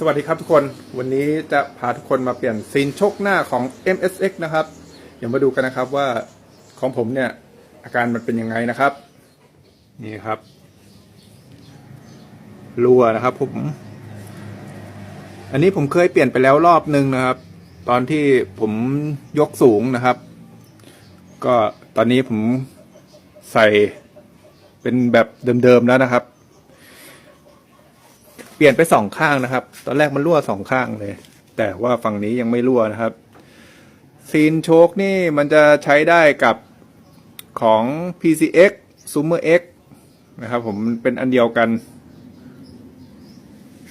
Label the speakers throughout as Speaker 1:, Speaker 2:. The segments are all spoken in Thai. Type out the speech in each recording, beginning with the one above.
Speaker 1: สวัสดีครับทุกคนวันนี้จะพาทุกคนมาเปลี่ยนซีนชกหน้าของ MSX นะครับ เดี๋ยวมาดูกันนะครับว่าของผมเนี่ย อาการมันเป็นยังไงนะครับ นี่ครับรัวนะครับผม อันนี้ผมเคยเปลี่ยนไปแล้วรอบนึงนะครับ ตอนที่ผมยกสูงนะครับ ก็ตอนนี้ผมใส่เป็นแบบเดิมๆแล้วนะครับ เปลี่ยนไปสองข้างนะครับ ตอนแรกมันรั่วสองข้างเลย แต่ว่าฝั่งนี้ยังไม่รั่วนะครับ ซีนโชคนี่มันจะใช้ได้กับของ PCX Zoomer X นะครับ ผมเป็นอันเดียวกัน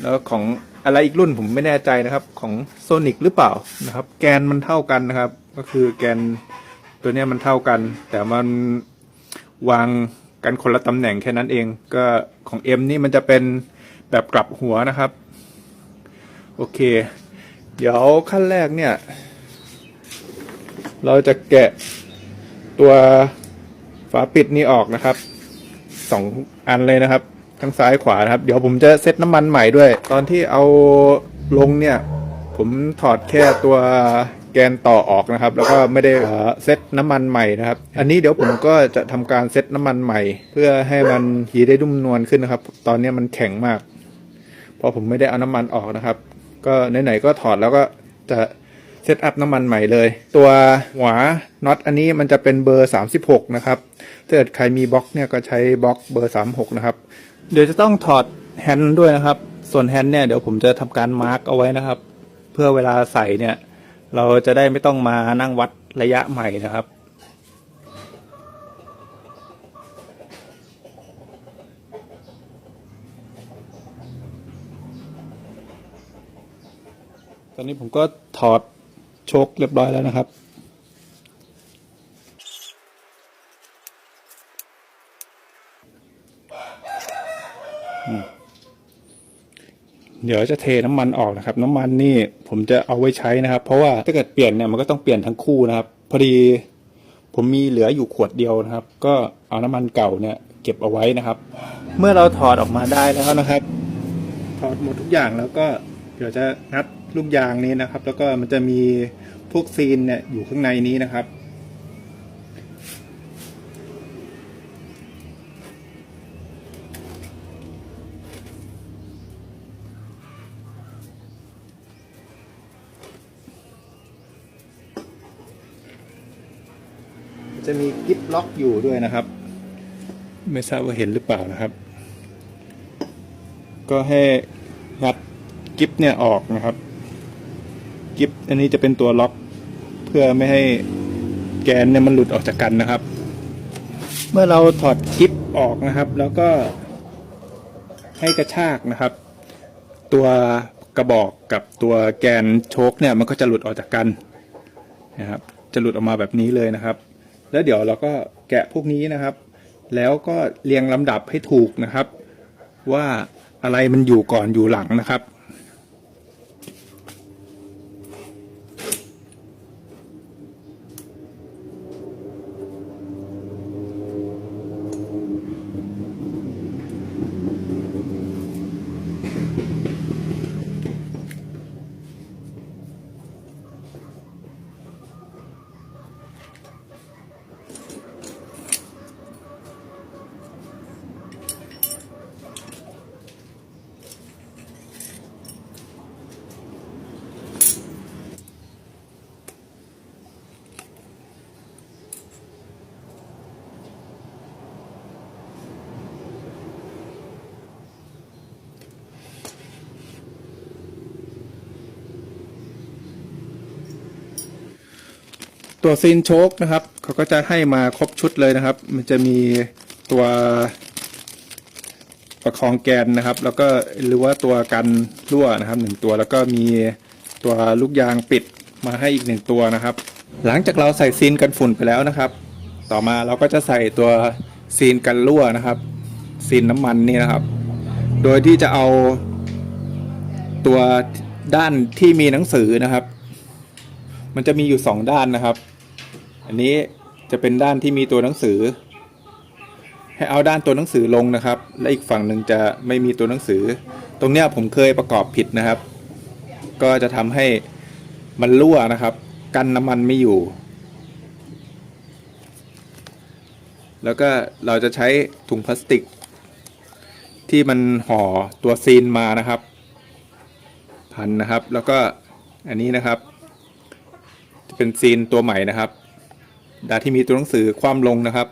Speaker 1: แล้วของอะไรอีกรุ่นผมไม่แน่ใจนะครับ ของ Sonic หรือเปล่านะครับ แกนมันเท่ากันนะครับ ก็คือแกนตัวนี้มันเท่ากัน แต่มันวางกันคนละตำแหน่งแค่นั้นเอง ก็ของ M นี่มันจะเป็น แบบกลับหัวนะครับ โอเค เดี๋ยวขั้นแรกเนี่ย เราจะแกะตัวฝาปิดนี้ออกนะครับสองอันเลยนะครับ ทั้งซ้ายขวานะครับ เดี๋ยวผมจะเซตน้ำมันใหม่ด้วย ตอนที่เอาลงเนี่ย ผมถอดแค่ตัวแกนต่อออกนะครับ แล้วก็ไม่ได้เซตน้ำมันใหม่นะครับ อันนี้เดี๋ยวผมก็จะทำการเซตน้ำมันใหม่ เพื่อให้มันหีได้นุ่มนวลขึ้นนะครับ ตอนนี้มันแข็งมาก เพราะผมไม่ได้เอาน้ำมันออกนะครับ ก็ไหนๆก็ถอดแล้วก็จะเซตอัพน้ำมันใหม่เลย ตัวหัวน็อตอันนี้มันจะเป็นเบอร์ 36 นะครับถ้าเกิดใครมีบล็อกเนี่ยก็ใช้บล็อกเบอร์ 36 นะครับ เดี๋ยวจะต้องถอดแฮนด์ด้วยนะครับ ส่วนแฮนด์เนี่ยเดี๋ยวผมจะทำการมาร์กเอาไว้นะครับ เพื่อเวลาใส่เนี่ย เราจะได้ไม่ต้องมานั่งวัดระยะใหม่นะครับ ตอนนี้ผมก็ถอดโชคเรียบร้อยแล้วนะครับ เดี๋ยวจะเทน้ำมันออกนะครับ น้ำมันนี่ผมจะเอาไว้ใช้นะครับ เพราะว่าถ้าเกิดเปลี่ยนเนี่ยมันก็ต้องเปลี่ยนทั้งคู่นะครับ พอดีผมมีเหลืออยู่ขวดเดียวนะครับ ก็เอาน้ำมันเก่าเนี่ยเก็บเอาไว้นะครับ เมื่อเราถอดออกมาได้แล้วนะครับ ถอดหมดทุกอย่างแล้วก็เดี๋ยวจะงัด ลูกยางนี้นะครับ แล้วก็มันจะมีพวกซีนเนี่ยอยู่ข้างในนี้นะครับจะมีกิฟล็อกอยู่ด้วยนะครับ ไม่ทราบว่าเห็นหรือเปล่านะครับ ก็ให้งัดกิฟเนี่ยออกนะครับ กิฟอันนี้จะเป็นตัวล็อก เพื่อไม่ให้แกนเนี่ยมันหลุดออกจากกันนะครับ เมื่อเราถอดกิฟออกนะครับ แล้วก็ให้กระชากนะครับ ตัวกระบอกกับตัวแกนโชคเนี่ยมันก็จะหลุดออกจากกันนะครับ จะหลุดออกมาแบบนี้เลยนะครับ แล้วเดี๋ยวเราก็แกะพวกนี้นะครับ แล้วก็เรียงลำดับให้ถูกนะครับ ว่าอะไรมันอยู่ก่อนอยู่หลังนะครับ ตัวซีนโชคนะครับเขาก็จะให้มาครบชุดเลยนะครับ มันจะมีตัวประคองแกนนะครับ แล้วก็หรือว่าตัวกันรั่วนะครับหนึ่งตัวแล้วก็มีตัวลูกยางปิดมาให้อีกหนึ่งตัวนะครับ หลังจากเราใส่ซีนกันฝุ่นไปแล้วนะครับ ต่อมาเราก็จะใส่ตัวซีนกันรั่วนะครับซีนน้ำมันนี่นะครับ โดยที่จะเอาตัวด้านที่มีหนังสือนะครับ มันจะมีอยู่สองด้านนะครับ อันนี้จะเป็นด้านที่มีตัวหนังสือ ให้เอาด้านตัวหนังสือลงนะครับ และอีกฝั่งหนึ่งจะไม่มีตัวหนังสือ ตรงเนี้ยผมเคยประกอบผิดนะครับ ก็จะทำให้มันรั่วนะครับ กันน้ำมันไม่อยู่ แล้วก็เราจะใช้ถุงพลาสติก ที่มันห่อตัวซีนมานะครับ พันนะครับแล้วก็อันนี้นะครับ จะเป็นซีนตัวใหม่นะครับ ดาที่มีตัวหนังสือคว่ำลงนะครับ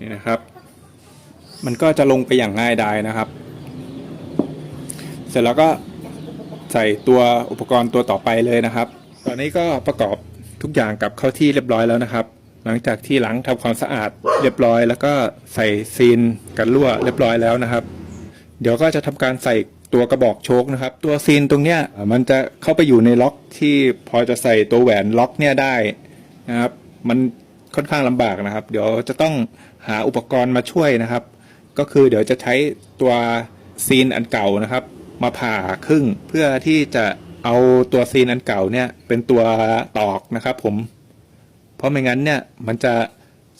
Speaker 1: นี่นะครับ มันก็จะลงไปอย่างง่ายดายนะครับ เสร็จแล้วก็ใส่ตัวอุปกรณ์ตัวต่อไปเลยนะครับ ตอนนี้ก็ประกอบทุกอย่างกลับเข้าที่เรียบร้อยแล้วนะครับ หลังจากที่ล้างทำความสะอาดเรียบร้อย แล้วก็ใส่ซีนกันรั่วเรียบร้อยแล้วนะครับ เดี๋ยวก็จะทำการใส่ตัวกระบอกโชคนะครับ ตัวซีนตรงเนี้ยมันจะเข้าไปอยู่ในล็อกที่พอจะใส่ตัวแหวนล็อกเนี่ยได้นะครับ มันค่อนข้างลำบากนะครับ เดี๋ยวจะต้องหาอุปกรณ์มาช่วยนะครับ ก็คือเดี๋ยวจะใช้ตัวซีนอันเก่านะครับ มาผ่าครึ่งเพื่อที่จะเอาตัวซีนอันเก่าเนี่ยเป็นตัวตอกนะครับผม เพราะไม่งั้นเนี่ยมันจะ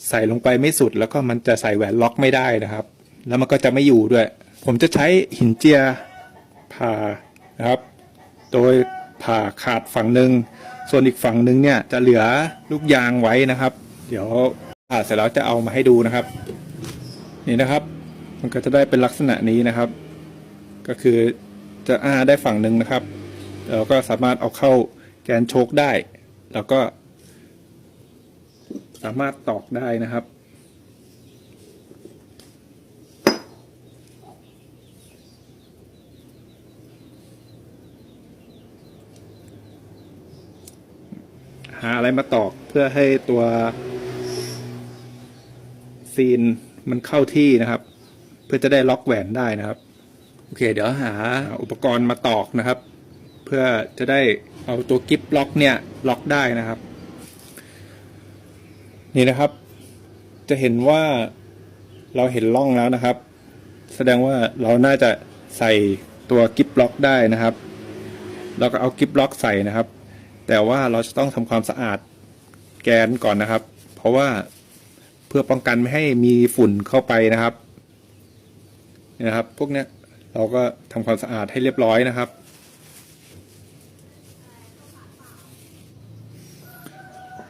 Speaker 1: ใส่ลงไปไม่สุด แล้วก็มันจะใส่แหวนล็อกไม่ได้นะครับ แล้วมันก็จะไม่อยู่ด้วย ผมจะใช้หินเจียผ่านะครับ โดยผ่าขาดฝั่งหนึ่งส่วนอีกฝั่งหนึ่งเนี่ยจะเหลือลูกยางไว้นะครับ เดี๋ยวผ่าเสร็จแล้วจะเอามาให้ดูนะครับ นี่นะครับ มันก็จะได้เป็นลักษณะนี้นะครับ ก็คือจะอ้าได้ฝั่งหนึ่งนะครับเราก็สามารถเอาเข้าแกนโชคได้ แล้วก็ สามารถตอกได้นะครับ หาอะไรมาตอกเพื่อให้ตัวซีนมันเข้าที่นะครับ เพื่อจะได้ล็อกแหวนได้นะครับ โอเค เดี๋ยวหาอุปกรณ์มาตอกนะครับ เพื่อจะได้เอาตัวกิฟล็อกเนี่ยล็อกได้นะครับ นี่นะครับ จะเห็นว่าเราเห็นร่องแล้วนะครับ แสดงว่าเราน่าจะใส่ตัวกิฟล็อกได้นะครับเราก็เอากิฟล็อกใส่นะครับ แต่ว่าเราจะต้องทำความสะอาดแกนก่อนนะครับ เพราะว่าเพื่อป้องกันไม่ให้มีฝุ่นเข้าไปนะครับนี่นะครับ พวกเนี้ยเราก็ทำความสะอาดให้เรียบร้อยนะครับ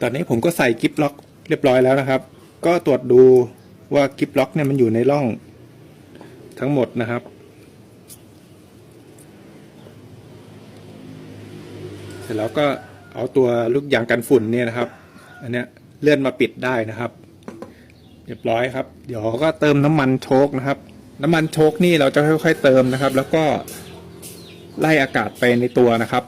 Speaker 1: ตอนนี้ผมก็ใส่กิฟล็อก เรียบร้อยแล้วนะครับ ก็ตรวจดูว่ากิฟล็อกเนี่ยมันอยู่ในร่องทั้งหมดนะครับ เสร็จแล้วก็เอาตัวลูกยางกันฝุ่นเนี่ยนะครับ อันเนี้ยเลื่อนมาปิดได้นะครับ เรียบร้อยครับ เดี๋ยวก็เติมน้ำมันโชคนะครับ น้ำมันโชคนี่เราจะค่อยๆเติมนะครับ แล้วก็ไล่อากาศไปในตัวนะครับ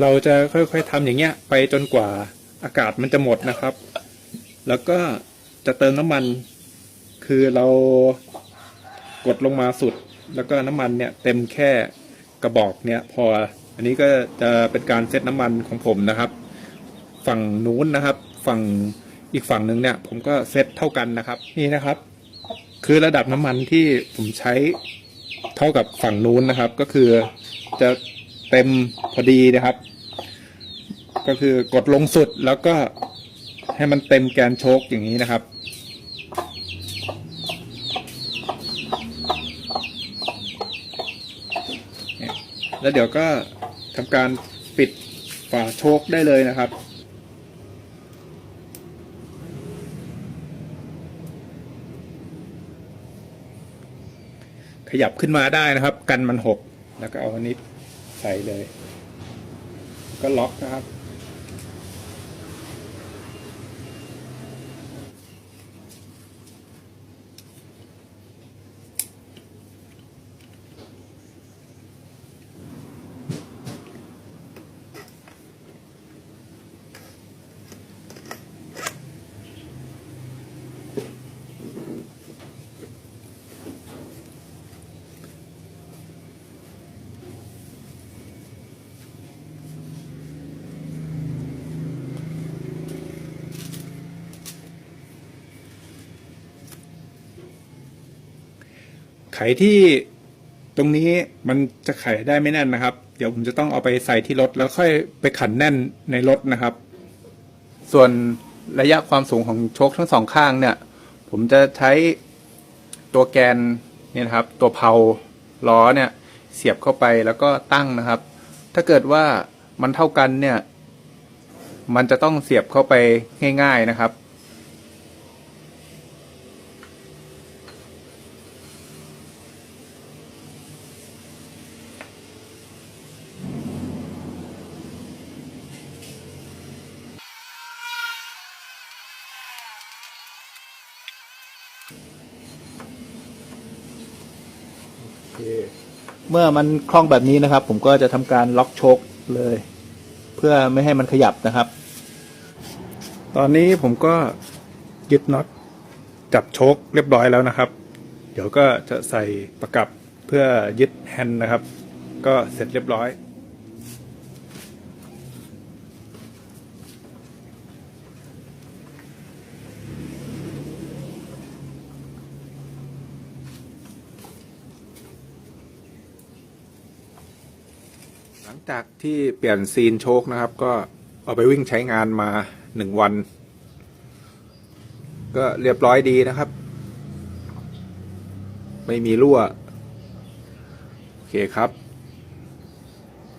Speaker 1: เราจะค่อยๆทำอย่างเงี้ย ไปจนกว่าอากาศมันจะหมดนะครับ แล้วก็จะเติมน้ำมัน คือเรากดลงมาสุด แล้วก็น้ำมันเนี่ยเต็มแค่กระบอกเนี่ยพอ อันนี้ก็จะเป็นการเซตน้ำมันของผมนะครับ ฝั่งนู้นนะครับ ฝั่งอีกฝั่งหนึ่งเนี่ย ผมก็เซตเท่ากันนะครับ นี่นะครับ คือระดับน้ำมันที่ผมใช้เท่ากับฝั่งนู้นนะครับ ก็คือจะเต็มพอดีนะครับ ก็คือกดลงสุดแล้วก็ให้มันเต็มแกนโชคอย่างนี้นะครับ แล้วเดี๋ยวก็ทำการปิดฝาโชคได้เลยนะครับขยับขึ้นมาได้นะครับ กันมันหก แล้วก็เอาอันนี้ใส่เลย ก็ล็อกนะครับ ที่ตรงนี้มันจะไขได้ไม่แน่นนะครับ เดี๋ยวผมจะต้องเอาไปใส่ที่รถแล้วค่อยไปขันแน่นในรถนะครับ ส่วนระยะความสูงของโชคทั้งสองข้างเนี่ย ผมจะใช้ตัวแกนเนี่ยนะครับ ตัวเพาล้อเนี่ย เสียบเข้าไปแล้วก็ตั้งนะครับ ถ้าเกิดว่ามันเท่ากันเนี่ย มันจะต้องเสียบเข้าไปง่าย ๆนะครับ เมื่อมันคล่องแบบนี้นะครับ ผมก็จะทำการล็อกโชคเลย เพื่อไม่ให้มันขยับนะครับ ตอนนี้ผมก็ยึดน็อตจับโชคเรียบร้อยแล้วนะครับ เดี๋ยวก็จะใส่ประกับเพื่อยึดแฮนด์นะครับ ก็เสร็จเรียบร้อย ลังจากที่เปลี่ยนซีนโชคนะครับ ก็เอาไปวิ่งใช้งานมาหนึ่งวัน ก็เรียบร้อยดีนะครับ ไม่มีรั่ว โอเคครับ